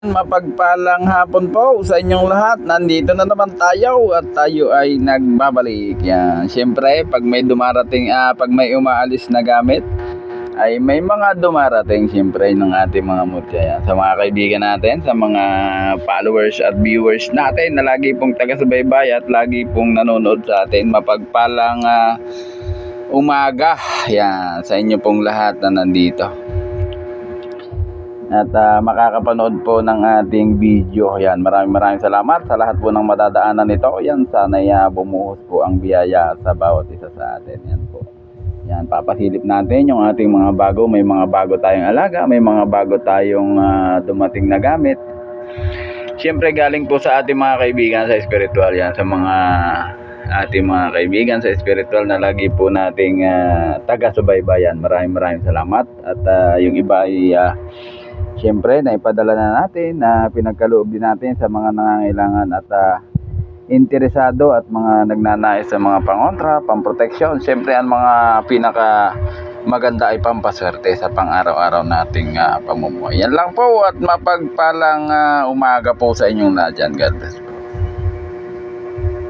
Mapagpalang hapon po sa inyong lahat. Nandito na naman tayo at tayo ay nagbabalik. Yan. Siyempre, pag may dumarating, ah, pag may umaalis na gamit, ay may mga dumarating siyempre ng ating mga mutya. Yan. Sa mga kaibigan natin, sa mga followers at viewers natin na lagi pong taga-subaybay at lagi pong nanonood sa atin. Mapagpalang ah, umaga. Yan. Sa inyo pong lahat na nandito at ah, makakapanood po ng ating video. Yan, maraming maraming salamat sa lahat po ng madadaanan nito. Yan, sana uh, bumuhos po ang biyaya sa bawat isa sa atin. Yan po. Yan, papasilip natin yung ating mga bago. May mga bago tayong alaga, may mga bago tayong ah, dumating na gamit. Siyempre galing po sa ating mga kaibigan sa spiritual yan, sa mga ating mga kaibigan sa spiritual na lagi po nating ah, taga-subaybayan. Maraming maraming salamat at ah, yung iba ay ah, Siyempre, naipadala na natin na pinagkaloob din natin sa mga nangangailangan at ah, interesado at mga nagnanais sa mga pangontra, pamproteksyon. Siyempre, ang mga pinaka maganda ay pampaswerte sa pang-araw-araw nating ah, pamumuhay. Yan lang po at mapagpalang ah, umaga po sa inyong lahat dyan. God bless.